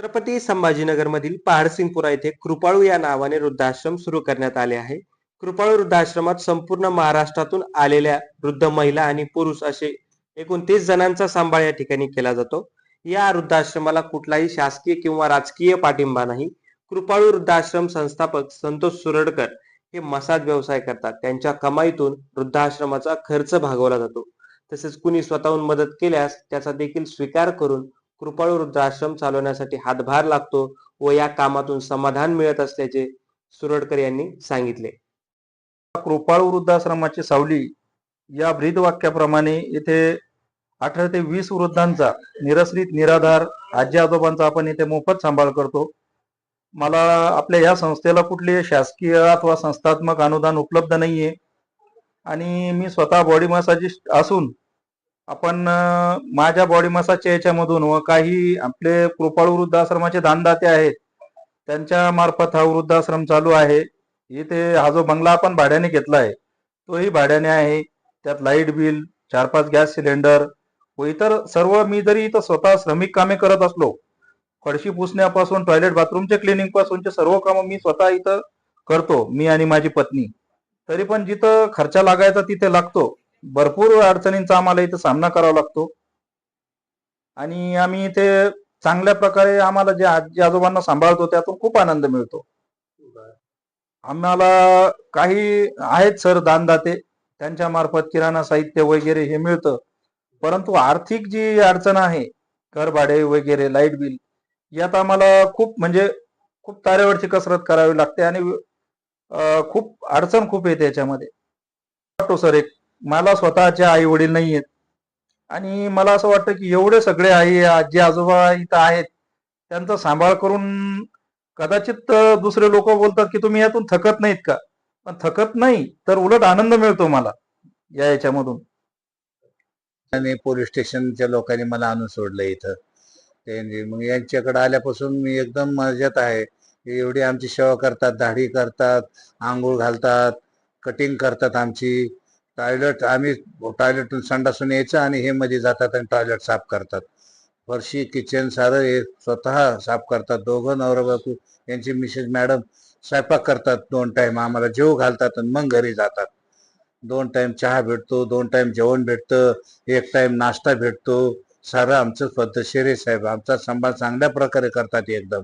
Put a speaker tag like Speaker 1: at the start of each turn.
Speaker 1: छत्रपती संभाजीनगरमधील पहाडसिंगपुरा येथे कृपाळू या नावाने वृद्धाश्रम सुरू करण्यात आले आहे. कृपाळू वृद्धाश्रमात संपूर्ण महाराष्ट्रातून आलेल्या वृद्ध महिला आणि पुरुष असे एकूण तीस जणांचा सांभाळ या ठिकाणी केला जातो. या वृद्धाश्रमाला कुठलाही शासकीय किंवा राजकीय पाठिंबा नाही. कृपाळू वृद्धाश्रम संस्थापक संतोष सुरडकर हे मसाज व्यवसाय करतात. त्यांच्या कमाईतून वृद्धाश्रमाचा खर्च भागवला जातो. तसेच कुणी स्वतःहून मदत केल्यास त्याचा देखील स्वीकार करून कृपाळू वृद्धाश्रम चालवण्यासाठी हातभार लागतो व या कामातून समाधान मिळत असल्याचे सुरडकर यांनी सांगितले.
Speaker 2: कृपाळू वृद्धाश्रमाची सावली या ब्रीद वाक्याप्रमाणे इथे अठरा ते वीस वृद्धांचा निरश्रित निराधार आजी आजोबांचा आपण इथे मोफत सांभाळ करतो. मला आपल्या या संस्थेला कुठले शासकीय अथवा संस्थात्मक अनुदान उपलब्ध नाहीये. आणि मी स्वतः बॉडी मसाजिस्ट असून आपण माझ्या बॉडी मसाजच्या याच्यामधून व काही आपले कृपाळू वृद्धाश्रमाचे दानदाते आहेत त्यांच्या मार्फत हा वृद्धाश्रम चालू आहे. इथे हा जो बंगला आपण भाड्याने घेतला आहे तोही भाड्याने आहे. त्यात लाइट बिल चार पाच गॅस सिलेंडर व इतर सर्व मी जरी इथं स्वतः श्रमिक कामे करत असलो फडशी पुसण्यापासून टॉयलेट बाथरूमचे क्लिनिंग पासूनचे सर्व कामं मी स्वतः इथं करतो मी आणि माझी पत्नी. तरी पण जिथं खर्च लागायचा तिथे लागतो. भरपूर अडचणींचा आम्हाला इथं सामना करावा लागतो. आणि आम्ही इथे चांगल्या प्रकारे आम्हाला जे आजी आजोबांना सांभाळतो त्यातून खूप आनंद मिळतो. आम्हाला काही आहेत सर दानदाते त्यांच्या मार्फत किराणा साहित्य वगैरे हे मिळतं. परंतु आर्थिक जी अडचण आहे घर भाडे वगैरे लाइट बिल यात आम्हाला खूप म्हणजे खूप तारेवरची कसरत करावी लागते आणि खूप अडचण खूप येते याच्यामध्ये. वाटतो सर एक मला स्वतःचे आई वडील नाही आहेत. आणि मला असं वाटतं की एवढे सगळे आई आजी आजोबा इथं आहेत. त्यांचा सांभाळ करून कदाचित दुसरे लोक बोलतात की तुम्ही यातून थकत नाहीत का? पण थकत नाही तर उलट आनंद मिळतो मला या याच्यामधून.
Speaker 3: आणि पोलीस स्टेशनच्या लोकांनी मला आणून सोडलं इथं. त्यांनी म्हणजे मग यांच्याकडे आल्यापासून मी एकदम मजेत आहे. एवढी आमची सेवा करतात दाढी करतात आंघोळ घालतात कटिंग करतात आमची. टॉयलेट आम्ही टॉयलेटून संडासून यायचं आणि हे मध्ये जातात आणि टॉयलेट साफ करतात. फरशी किचन सारं हे स्वतः साफ करतात. दोघं नवरा बापू यांची मिसेस मॅडम स्वयंपाक करतात दोन टाइम आम्हाला जेव घालतात आणि मग घरी जातात. दोन टाइम चहा भेटतो दोन टाइम जेवण भेटतं एक टाइम नाश्ता भेटतो. सारं आमचं पद्धतशीर आहे साहेब. आमचा सांभाळ चांगल्या प्रकारे करतात एकदम.